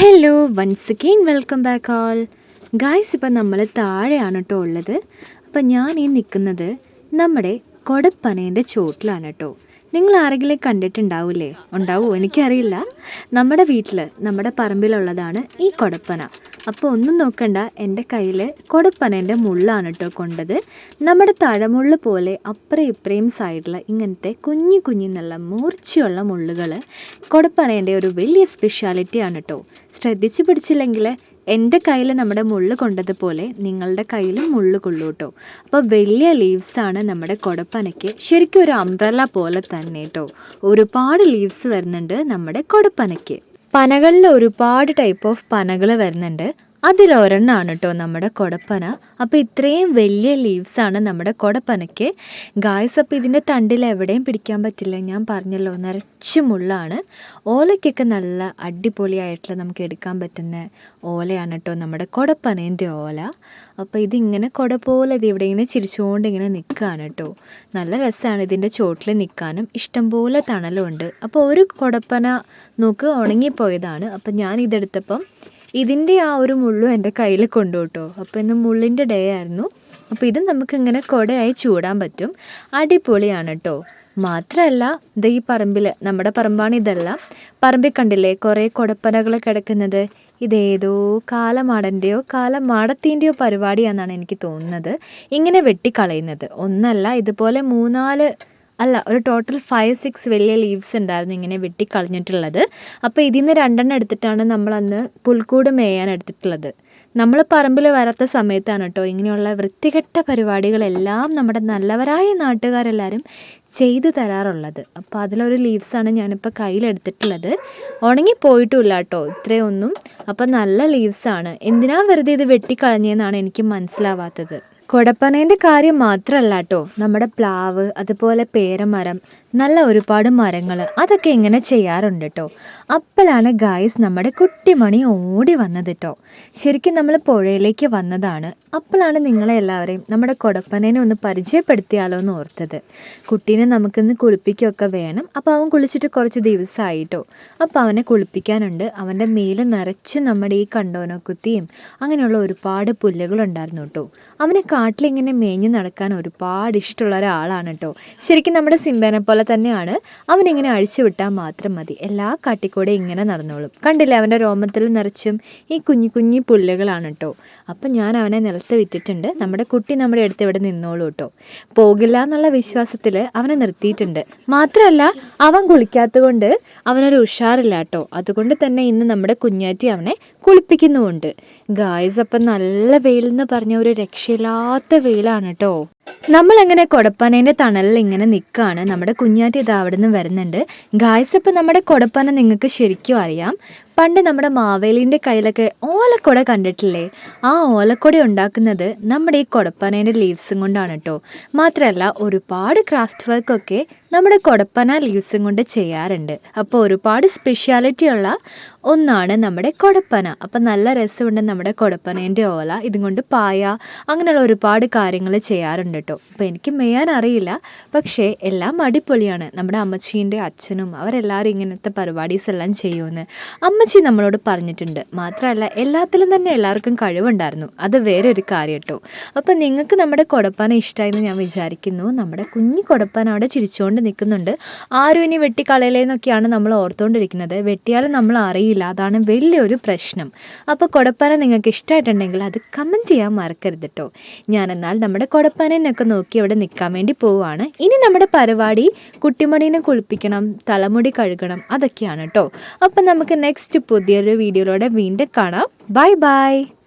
Hello once again welcome back all guys ഇപ്പം നമ്മൾ താഴെയാണ് കേട്ടോ ഉള്ളത്. അപ്പം ഞാൻ ഈ നിൽക്കുന്നത് നമ്മുടെ കൊടപ്പനേന്റെ ചോട്ടിലാണ് കേട്ടോ നിങ്ങൾ ആരെങ്കിലും കണ്ടിട്ടുണ്ടാവില്ലേ ഉണ്ടാവുമോ എനിക്കറിയില്ല. നമ്മുടെ വീട്ടിൽ നമ്മുടെ പറമ്പിലുള്ളതാണ് ഈ കൊടപ്പന. അപ്പോൾ ഒന്നും നോക്കണ്ട. എന്റെ കയ്യിൽ കൊടപ്പനേന്റെ മുള്ളാണ് കേട്ടോ കൊണ്ടത്. നമ്മുടെ തഴമുള്ള് പോലെ അപ്പുറം ഇപ്പുറയും സൈഡിൽ ഇങ്ങനത്തെ കുഞ്ഞു കുഞ്ഞു നല്ല മൂർച്ചയുള്ള മുള്ളുകൾ കൊടപ്പനേന്റെ ഒരു വലിയ സ്പെഷ്യാലിറ്റിയാണ് കേട്ടോ ശ്രദ്ധിച്ചു പിടിച്ചില്ലെങ്കിൽ എന്റെ കയ്യിൽ നമ്മുടെ മുള്ള് കൊണ്ടതുപോലെ നിങ്ങളുടെ കയ്യിലും മുള്ള് കൊള്ളൂ കേട്ടോ അപ്പോൾ വലിയ ലീവ്സാണ് നമ്മുടെ കൊടപ്പനയ്ക്ക് ശരിക്കും ഒരു അംബ്രല പോലെ തന്നെ കേട്ടോ ഒരുപാട് ലീവ്സ് വരുന്നുണ്ട് നമ്മുടെ കൊടപ്പനയ്ക്ക്. പനകളിൽ ഒരുപാട് ടൈപ്പ് ഓഫ് പനകൾ വരുന്നുണ്ട്. അതിലൊരെണ്ണമാണ് കേട്ടോ നമ്മുടെ കൊടപ്പന. അപ്പോൾ ഇത്രയും വലിയ ലീവ്സാണ് നമ്മുടെ കൊടപ്പനയ്ക്ക്. ഗായ്സ് അപ്പോൾ ഇതിന്റെ തണ്ടിൽ എവിടെയും പിടിക്കാൻ പറ്റില്ല. ഞാൻ പറഞ്ഞല്ലോ നിറച്ച് മുള്ളാണ്. ഓലയ്ക്കൊക്കെ നല്ല അടിപൊളിയായിട്ടുള്ള നമുക്ക് എടുക്കാൻ പറ്റുന്ന ഓലയാണ് കേട്ടോ നമ്മുടെ കൊടപ്പനേന്റെ ഓല. അപ്പോൾ ഇതിങ്ങനെ കൊട പോലെ ഇത് ഇവിടെ ഇങ്ങനെ ചിരിച്ചുകൊണ്ട് ഇങ്ങനെ നിൽക്കുകയാണ് കേട്ടോ നല്ല രസമാണ് ഇതിന്റെ ചോട്ടിൽ നിൽക്കാനും ഇഷ്ടംപോലെ തണലുണ്ട്. അപ്പോൾ ഒരു കൊടപ്പന നോക്ക് ഉണങ്ങിപ്പോയതാണ്. അപ്പോൾ ഞാൻ ഇതെടുത്തപ്പം ഇതിന്റെ ആ ഒരു മുള്ളും എന്റെ കയ്യിൽ കൊണ്ടു കേട്ടോ അപ്പോൾ ഇന്ന് മുള്ളിന്റെ ഡേ ആയിരുന്നു. അപ്പോൾ ഇത് നമുക്കിങ്ങനെ കുടയായി ചൂടാൻ പറ്റും. അടിപൊളിയാണ് കേട്ടോ മാത്രമല്ല ഇത് ഈ പറമ്പിൽ നമ്മുടെ പറമ്പാണ് ഇതെല്ലാം. പറമ്പിൽ കണ്ടില്ലേ കുറേ കുടപ്പനകൾ കിടക്കുന്നത്? ഇതേതോ കാലമാടന്റെയോ കാലമാടത്തിന്റെയോ പരിപാടിയാണെന്നാണ് എനിക്ക് തോന്നുന്നത്. ഇങ്ങനെ വെട്ടിക്കളയുന്നത്. ഒന്നല്ല ഇതുപോലെ മൂന്നാൽ അല്ല ഒരു ടോട്ടൽ ഫൈവ് സിക്സ് വലിയ ലീവ്സ് ഉണ്ടായിരുന്നു ഇങ്ങനെ വെട്ടിക്കളഞ്ഞിട്ടുള്ളത്. അപ്പോൾ ഇതിൽ നിന്ന് രണ്ടെണ്ണം എടുത്തിട്ടാണ് നമ്മൾ അന്ന് പുൽക്കൂട് മേയാൻ എടുത്തിട്ടുള്ളത്. നമ്മൾ പറമ്പിൽ വരാത്ത സമയത്താണ് കേട്ടോ ഇങ്ങനെയുള്ള വൃത്തികെട്ട പരിപാടികളെല്ലാം നമ്മുടെ നല്ലവരായ നാട്ടുകാരെല്ലാവരും ചെയ്തു തരാറുള്ളത്. അപ്പോൾ അതിലൊരു ലീവ്സാണ് ഞാനിപ്പോൾ കയ്യിലെടുത്തിട്ടുള്ളത്. ഉണങ്ങി പോയിട്ടുമില്ല കേട്ടോ ഇത്രയൊന്നും. അപ്പം നല്ല ലീവ്സാണ് എന്തിനാ വെറുതെ ഇത് വെട്ടിക്കളഞ്ഞതെന്നാണ് എനിക്ക് മനസ്സിലാവാത്തത്. കൊടപ്പനേന്റെ കാര്യം മാത്രമല്ല കേട്ടോ നമ്മുടെ പ്ലാവ് അതുപോലെ പേരമരം നല്ല ഒരുപാട് മരങ്ങൾ അതൊക്കെ ഇങ്ങനെ ചെയ്യാറുണ്ട് കേട്ടോ അപ്പോഴാണ് ഗായ്സ് നമ്മുടെ കുട്ടിമണി ഓടി വന്നത് കേട്ടോ ശരിക്കും നമ്മൾ പുഴയിലേക്ക് വന്നതാണ്. അപ്പോഴാണ് നിങ്ങളെ എല്ലാവരെയും നമ്മുടെ കൊടപ്പനേനെ ഒന്ന് പരിചയപ്പെടുത്തിയാലോ എന്ന് ഓർത്തത്. കുട്ടീനെ നമുക്കിന്ന് കുളിപ്പിക്കുകയൊക്കെ വേണം. അപ്പോൾ അവൻ കുളിച്ചിട്ട് കുറച്ച് ദിവസമായിട്ടോ അപ്പോൾ അവനെ കുളിപ്പിക്കാനുണ്ട്. അവന്റെ മേൽ നിറച്ച് നമ്മുടെ ഈ കണ്ടോനക്കുത്തിയും അങ്ങനെയുള്ള ഒരുപാട് പുല്ലുകളുണ്ടായിരുന്നു കേട്ടോ അവനെ കാട്ടിലിങ്ങനെ മേഞ്ഞ് നടക്കാൻ ഒരുപാട് ഇഷ്ടമുള്ള ഒരാളാണ് കേട്ടോ ശരിക്കും നമ്മുടെ സിംബേനെ പോലെ തന്നെയാണ്. അവനിങ്ങനെ അഴിച്ചു വിട്ടാൽ മാത്രം മതി. എല്ലാ കാട്ടിക്കൂടെ ഇങ്ങനെ നടന്നോളും. കണ്ടില്ലേ അവന്റെ രോമത്തിൽ നിറച്ചും ഈ കുഞ്ഞു കുഞ്ഞു പുല്ലുകളാണ് കേട്ടോ അപ്പം ഞാൻ അവനെ നിലത്ത് വിറ്റിട്ടുണ്ട്. നമ്മുടെ കുട്ടി നമ്മുടെ അടുത്ത് ഇവിടെ നിന്നോളൂ കേട്ടോ പോകില്ല എന്നുള്ള വിശ്വാസത്തിൽ അവനെ നിർത്തിയിട്ടുണ്ട്. മാത്രമല്ല അവൻ കുളിക്കാത്തതുകൊണ്ട് അവനൊരു ഉഷാറില്ല കേട്ടോ അതുകൊണ്ട് തന്നെ ഇന്ന് നമ്മുടെ കുഞ്ഞാറ്റി അവനെ കുളിപ്പിക്കുന്നുമുണ്ട്. ഗായ്സ് അപ്പം നല്ല വെയിലെന്ന് പറഞ്ഞ ഒരു രക്ഷയില്ലാത്ത വെയിലാണ് കേട്ടോ നമ്മളങ്ങനെ കൊടപ്പനേന്റെ തണലിൽ ഇങ്ങനെ നിൽക്കുകയാണ് നമ്മുടെ കുഞ്ഞാറ്റി ഇത് അവിടെ നിന്ന് വരുന്നുണ്ട്. ഗായ്സ് അപ്പം നമ്മുടെ കൊടപ്പന നിങ്ങൾക്ക് ശരിക്കും അറിയാം. പണ്ട് നമ്മുടെ മാവേലിന്റെ കയ്യിലൊക്കെ ഓലക്കൊട കണ്ടിട്ടില്ലേ? ആ ഓലക്കൊട ഉണ്ടാക്കുന്നത് നമ്മുടെ ഈ കൊടപ്പനേന്റെ ലീവ്സും കൊണ്ടാണ് കേട്ടോ മാത്രമല്ല ഒരുപാട് ക്രാഫ്റ്റ് വർക്കൊക്കെ നമ്മുടെ കൊടപ്പന ലീവ്സും കൊണ്ട് ചെയ്യാറുണ്ട്. അപ്പോൾ ഒരുപാട് സ്പെഷ്യാലിറ്റി ഉള്ള ഒന്നാണ് നമ്മുടെ കൊടപ്പന. അപ്പം നല്ല രസമുണ്ട് നമ്മുടെ കൊടപ്പനേന്റെ ഓല ഇതും കൊണ്ട് പായ അങ്ങനെയുള്ള ഒരുപാട് കാര്യങ്ങൾ ചെയ്യാറുണ്ട് കേട്ടോ അപ്പോൾ എനിക്ക് മെയ്യാൻ അറിയില്ല പക്ഷേ എല്ലാം അടിപൊളിയാണ്. നമ്മുടെ അമ്മച്ചീന്റെ അച്ഛനും അവരെല്ലാവരും ഇങ്ങനത്തെ പരിപാടീസ് എല്ലാം ചെയ്യുമെന്ന് അമ്മച്ചി നമ്മളോട് പറഞ്ഞിട്ടുണ്ട്. മാത്രമല്ല എല്ലാത്തിലും തന്നെ എല്ലാവർക്കും കഴിവുണ്ടായിരുന്നു. അത് വേറെ ഒരു കാര്യം കേട്ടോ അപ്പം നിങ്ങൾക്ക് നമ്മുടെ കൊടപ്പാന ഇഷ്ടമായെന്ന് ഞാൻ വിചാരിക്കുന്നു. നമ്മുടെ കുഞ്ഞു കൊടപ്പാൻ അവിടെ ചിരിച്ചുകൊണ്ട് നിൽക്കുന്നുണ്ട്. ആരും ഇനി വെട്ടിക്കളയിലേന്നൊക്കെയാണ് നമ്മൾ ഓർത്തുകൊണ്ടിരിക്കുന്നത് വെട്ടിയാലും നമ്മൾ അറിയില്ല. അതാണ് വലിയൊരു പ്രശ്നം. അപ്പോൾ കൊടപ്പാന നിങ്ങൾക്ക് ഇഷ്ടമായിട്ടുണ്ടെങ്കിൽ അത് കമന്റ് ചെയ്യാൻ മറക്കരുത് കേട്ടോ ഞാനെന്നാൽ നമ്മുടെ കൊടപ്പാനൊക്കെ നോക്കി അവിടെ നിൽക്കാൻ വേണ്ടി പോവുകയാണ് ഇനി നമ്മുടെ പരിപാടി കുട്ടിമണീനെ കുളിപ്പിക്കണം തലമുടി കഴുകണം അതൊക്കെയാണ് കേട്ടോ അപ്പം നമുക്ക് നെക്സ്റ്റ് പുതിയൊരു വീഡിയോയിലൂടെ വീണ്ടും കാണാം. Bye bye.